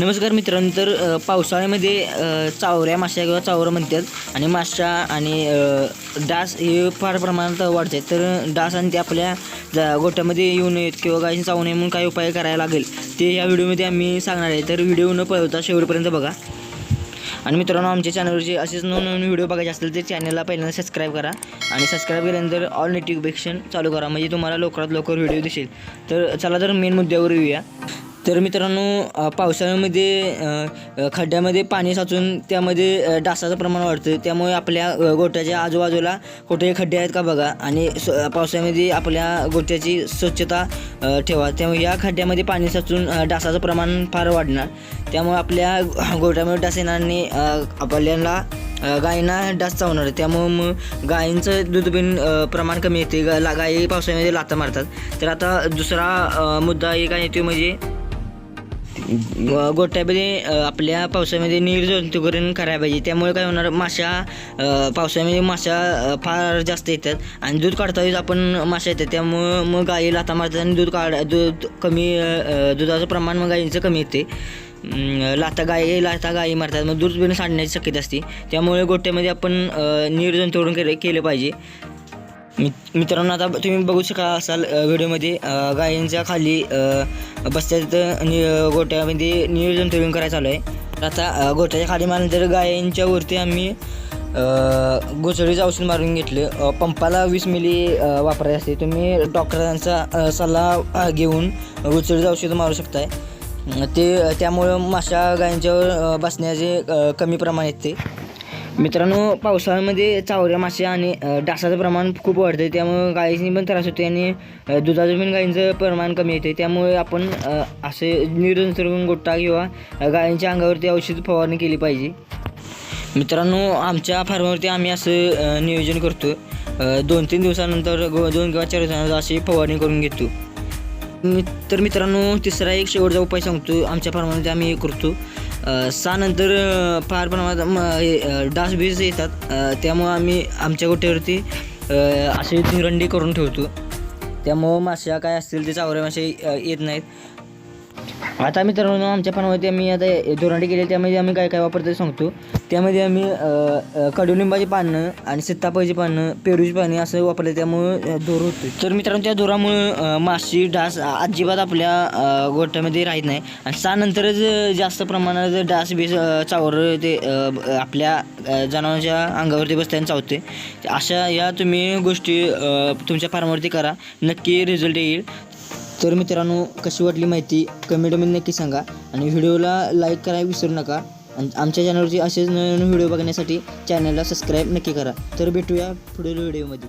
नमस्कार मित्रांनो तर पावसाळ्यामध्ये चावऱ्या माश्या किंवा चावरं म्हणतात. आणि माशा आणि डास हे फार प्रमाणात वाढतात तर डास आणि ते आपल्या जा येऊ नयेत किंवा गायी चावू नये म्हणून काय उपाय करायला लागेल. ते या व्हिडिओमध्ये आम्ही सांगणार आहे. तर व्हिडिओ न पळवता शेवटपर्यंत बघा. आणि मित्रांनो आमच्या चॅनलवरचे असेच नवनवीन व्हिडिओ बघायचे असतील तर चॅनलला पहिल्यांदा सबस्क्राईब करा. आणि सबस्क्राईब केल्यानंतर ऑल नोटिफिकेशन चालू करा. म्हणजे तुम्हाला लवकरात लवकर व्हिडिओ दिसेल. तर चला तर मेन मुद्द्यावर येऊया. तर मित्रांनो पावसाळ्यामध्ये खड्ड्यामध्ये पाणी साचून त्यामध्ये डासाचं प्रमाण वाढतं त्यामुळे आपल्या गोट्याच्या गोठ्याच्या आजूबाजूला कुठे खड्डे आहेत का बघा? आणि स- पावसाळ्यामध्ये आपल्या गोठ्याची स्वच्छता ठेवा. त्यामुळे या खड्ड्यामध्ये पाणी साचून डासाचं प्रमाण फार वाढणार. त्यामुळे आपल्या गोठ्यामध्ये डास येणार आणि आपल्याला गायींना डास चावणार. आहे. त्यामुळं मग गायींचं दूधबिन प्रमाण कमी येते गा गायी पावसाळ्यामध्ये लाथा मारतात. तर आता दुसरा मुद्दा एक आहे तो म्हणजे ग- गोठ्यामध्ये आपल्या पावसाळ्यामध्ये निर्जंतुकरण करायला पाहिजे. त्यामुळे काय होणार माशा पावसामध्ये पावसाळ्यामध्ये माशा फार जास्त येतात. आणि दूध काढता वेळेस आपण माशा येतात. त्यामुळं मग गाई लाथा मारतात आणि दूध काढ दूध कमी दुधाचं प्रमाण मग गाईंचं कमी येते. लाथा गाई लाथा गाई मारतात. मग दूध बिन सांडण्याची शक्यता असते. त्यामुळे गोठ्यामध्ये आपण अ, निर्जंतुकरण केले केलं पाहिजे. मित्रांनो आता तुम्ही बघू शका असाल व्हिडिओमध्ये गायींच्या खाली अ, नि गोट्यामध्ये नियोजन ठेवून करायचं चालू आहे. तर आता गोट्याच्या खाली मारल्यानंतर गायींच्या वरती आम्ही अ, औषध मारून घेतलं. पंपाला वीस मिली वापरायचे असते. तुम्ही डॉक्टरांचा सल्ला घेऊन घोसळीचं औषध मारू शकताय. ते त्यामुळं माशा गायींच्यावर बसण्याचे कमी प्रमाण येते. मित्रांनो पावसाळ्यामध्ये चावऱ्या मासे आणि डासाचं प्रमाण खूप वाढतं त्यामुळे गायींनी पण त्रास होते आणि दुधाचं पण गायींचं प्रमाण कमी येते त्यामुळे आपण असे निर्जंतुकरण गोठा किंवा गायींच्या अंगावरती औषध फवारणी केली पाहिजे. मित्रांनो आमच्या फार्मवरती आम्ही असं नियोजन करतो दोन तीन दिवसानंतर दोन किंवा चार दिवसानंतर अशी फवारणी करून घेतो. तर मित्रांनो तिसरा एक शेवटचा उपाय सांगतो आमच्या फार्ममध्ये आम्ही हे करतो. सानंतर फार प्रमाणात म, डास बीज येतात. त्यामुळं आम्ही आमच्या गोट्यावरती असे अशी तिरंडी करून ठेवतो. त्यामुळं माश्या काय असतील ते चावऱ्या मासे येत नाहीत. आता मित्रांनो आमच्या पानामध्ये आम्ही आता दोरांडी केली त्यामध्ये आम्ही काय काय वापरतो सांगतो. त्यामध्ये आम्ही कडुलिंबाची पानं आणि सीताफळाची पानं पेरूची पाने असं वापरलं त्यामुळं धूर होतो तर मित्रांनो त्या दोरामुळं माशी डास अजिबात आपल्या गोठ्यामध्ये राहत नाही. आणि त्यानंतरच जास्त प्रमाणात डास बीस चावर ते आपल्या जनावरांच्या अंगावरती बसते चावते अशा या तुम्ही गोष्टी तुमच्या फार्मवरती करा. नक्की रिझल्ट येईल. तर मित्रांनो कशी वाटली माहिती कमेंटमध्ये नक्की सांगा. आणि व्हिडिओला लाईक करायला विसरू नका. आणि आमच्या चॅनलवरची असेच नवीन व्हिडिओ बघण्यासाठी चॅनलला सबस्क्राईब नक्की करा. तर भेटूया पुढील व्हिडिओमध्ये